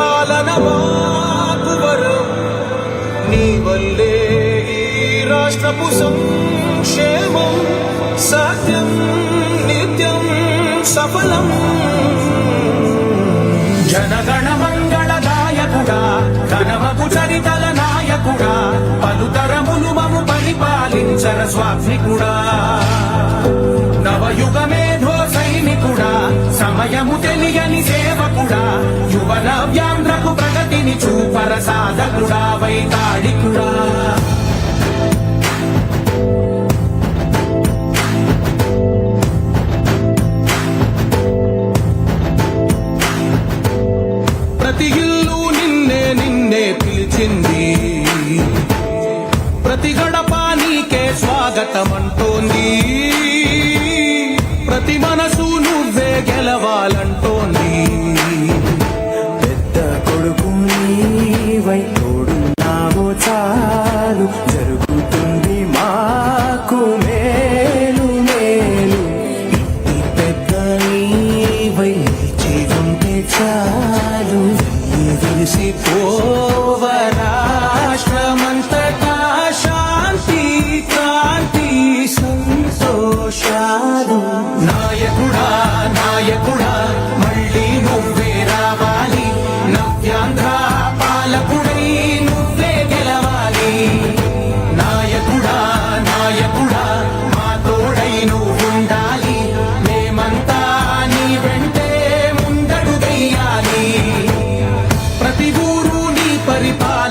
పరిపాలన మాకు వరం. నీ వల్లే ఈ రాష్ట్రపు సంక్షేమం సత్యం నిత్యం సఫలం. జనగణ మంగళదాయకుడా ఘనమగు చరితల నాయకుడా పలుతరములు మము పరిపాలించర స్వాత్మికుడా. నవయుగ మేధో సైనికుడా సమయము తెలియని సేవకుడా యువ ప్రగతిని చూపర సాధకుడా వైతాళికుడా. ప్రతి ఇల్లు నిన్నే నిన్నే పిలిచింది. ప్రతి గడప నీకే స్వాగతమంటోంది. ప్రతి మనసు నువ్వే గెలవాలంటో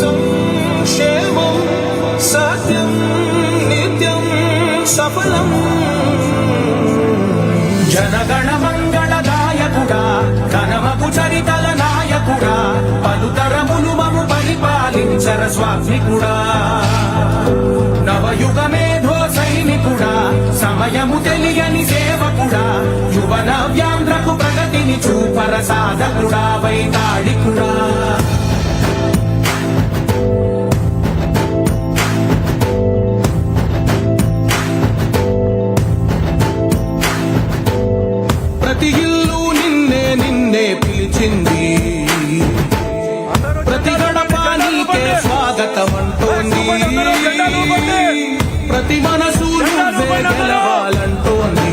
సంక్షేమం సత్యం నిత్యం సఫలం. జనగణ మంగళ నాయకుడా చరితల నాయకుడా పలుతరములు మము పరిపాలించర స్వామికుడా నవయుగ మేధో సైనికుడా సమయము తెలియని సేవకుడా యువన వ్యాంధ్రకు ప్రగతిని చూపర సాధకుడా వైతాళికుడా. ప్రతి మనసు నువ్వే గెలవాలంటోంది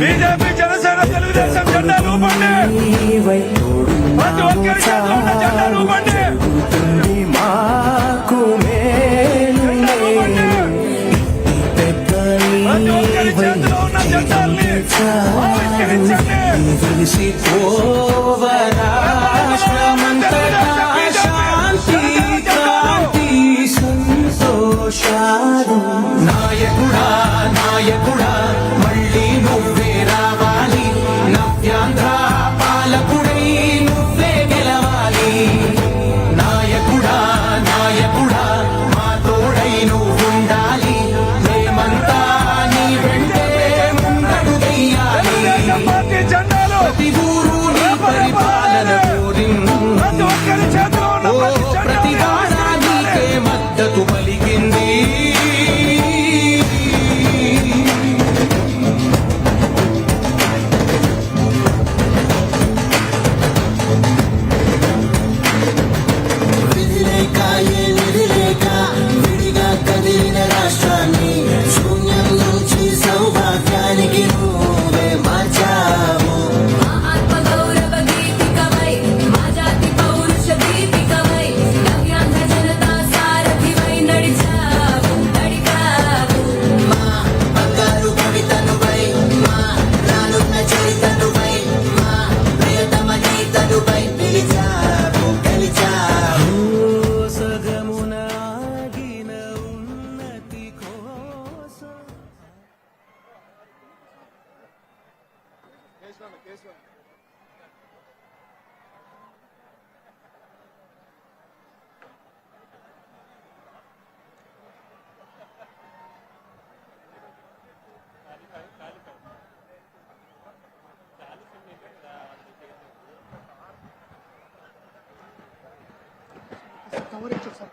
బీజేపీ జనసేన తెలుగుదేశం జెండా రూపండి నీవై ప్రతి తోడున్నావో ఒక్కరి చేతిలో ఉన్న జెండా చాలు రూపండి జరుగుతుంది మాకు మేలు మేలు ఇంటి పెద్ద ప్రతి ఒక్కరి నీవై చేతిలో ఉన్న జెండాల్ని చాలు ఆవిష్కరించండి! కవర్ ఇచ్చారు సార్